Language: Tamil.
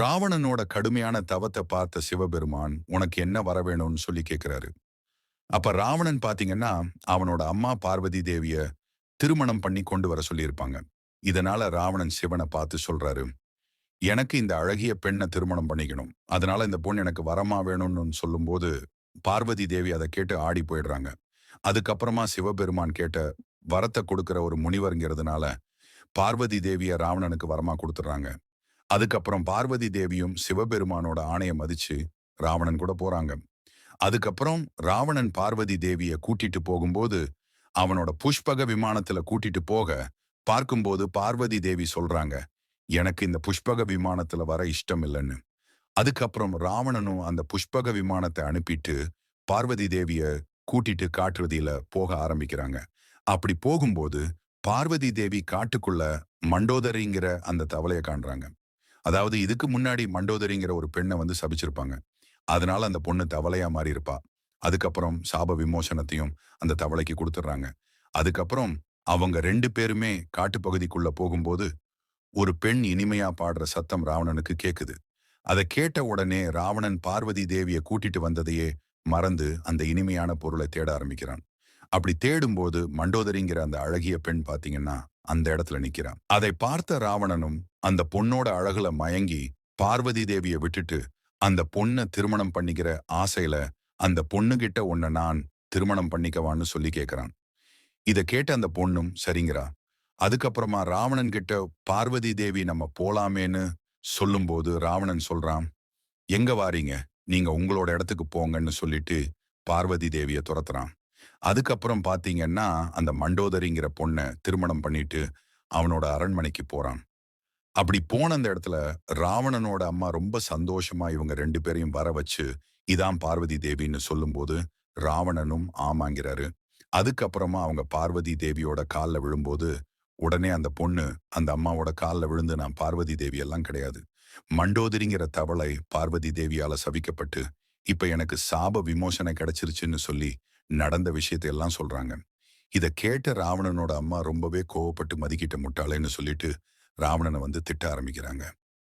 ராவணனோட கடுமையான தவத்தை பார்த்த சிவபெருமான் உனக்கு என்ன வர வேணும்னு சொல்லி கேட்கிறாரு அப்ப ராவணன் பாத்தீங்கன்னா அவனோட அம்மா பார்வதி தேவிய திருமணம் பண்ணி கொண்டு வர சொல்லியிருப்பாங்க. இதனால ராவணன் சிவனை பார்த்து சொல்றாரு எனக்கு இந்த அழகிய பெண்ணை திருமணம் பண்ணிக்கணும். அதனால இந்த பொண்ணு எனக்கு வரமா வேணும்னு சொல்லும்போது பார்வதி தேவி அதை கேட்டு ஆடி போயிடுறாங்க. அதுக்கப்புறமா சிவபெருமான் கேட்ட வரத்தை கொடுக்கிற ஒரு முனிவருங்கிறதுனால பார்வதி தேவிய ராவணனுக்கு வரமா கொடுத்துட்றாங்க. அதுக்கப்புறம் பார்வதி தேவியும் சிவபெருமானோட ஆணையை மதிச்சு ராவணன் கூட போறாங்க. அதுக்கப்புறம் ராவணன் பார்வதி தேவிய கூட்டிட்டு போகும்போது அவனோட புஷ்பக விமானத்துல கூட்டிட்டு போக பார்க்கும்போது பார்வதி தேவி சொல்றாங்க எனக்கு இந்த புஷ்பக விமானத்துல வர இஷ்டம் இல்லைன்னு. அதுக்கப்புறம் ராவணனும் அந்த புஷ்பக விமானத்தை அனுப்பிட்டு பார்வதி தேவிய கூட்டிட்டு காட்டுறதில போக ஆரம்பிக்கிறாங்க. அப்படி போகும்போது பார்வதி தேவி காட்டுக்குள்ள மண்டோதரிங்கிற அந்த தவளையை காண்றாங்க. அதாவது இதுக்கு முன்னாடி மண்டோதரிங்கிற ஒரு பெண்ணை வந்து சபிச்சிருப்பாங்க. அதனால அந்த பொண்ணு தவளையா மாறி இருப்பா அதுக்கப்புறம் சாப விமோசனத்தையும் அந்த தவளைக்கு கொடுத்துட்றாங்க. அதுக்கப்புறம் அவங்க ரெண்டு பேருமே காட்டுப்பகுதிக்குள்ள போகும்போது ஒரு பெண் இனிமையா பாடுற சத்தம் ராவணனுக்கு கேக்குது. அதை கேட்ட உடனே ராவணன் பார்வதி தேவியை கூட்டிட்டு வந்ததையே மறந்து அந்த இனிமையான பொருளை தேட ஆரம்பிக்கிறான். அப்படி தேடும்போது மண்டோதரிங்கிற அந்த அழகிய பெண் பாத்தீங்கன்னா அந்த இடத்துல நிக்கிறான். அதை பார்த்த ராவணனும் அந்த பொண்ணோட அழகுல மயங்கி பார்வதி தேவிய விட்டுட்டு அந்த பொண்ணை திருமணம் பண்ணிக்கிற ஆசையில அந்த பொண்ணுகிட்ட உன்னை நான் திருமணம் பண்ணிக்கவான்னு சொல்லி கேட்கிறான் இதை கேட்ட அந்த பொண்ணும் சரிங்கிறா. அதுக்கப்புறமா ராவணன் கிட்ட பார்வதி தேவி நம்ம போலாமேன்னு சொல்லும்போது ராவணன் சொல்றான் எங்க வாரீங்க? நீங்க உங்களோட இடத்துக்கு போங்கன்னு சொல்லிட்டு பார்வதி தேவியை துரத்துறான். அதுக்கப்புறம் பாத்தீங்கன்னா அந்த மண்டோதரிங்கிற பொண்ணை திருமணம் பண்ணிட்டு அவனோட அரண்மனைக்கு போறான். அப்படி போன அந்த இடத்துல ராவணனோட அம்மா ரொம்ப சந்தோஷமா இவங்க ரெண்டு பேரையும் வர வச்சு இதான் பார்வதி தேவின்னு சொல்லும்போது ராவணனும் ஆமாங்கிறாரு. அதுக்கப்புறமா அவங்க பார்வதி தேவியோட காலில் விழும்போது உடனே அந்த பொண்ணு அந்த அம்மாவோட காலில் விழுந்து நான் பார்வதி தேவி எல்லாம் கிடையாது. மண்டோதிரிங்கிற தவளை பார்வதி தேவியால சவிக்கப்பட்டு இப்ப எனக்கு சாப விமோசனை கிடைச்சிருச்சுன்னு சொல்லி நடந்த விஷயத்தை எல்லாம் சொல்றாங்க. இதை கேட்ட ராவணனோட அம்மா ரொம்பவே கோவப்பட்டு மதிக்கிட்ட முட்டாளேன்னு சொல்லிட்டு ராவணனை வந்து திட்ட ஆரம்பிக்கிறாங்க.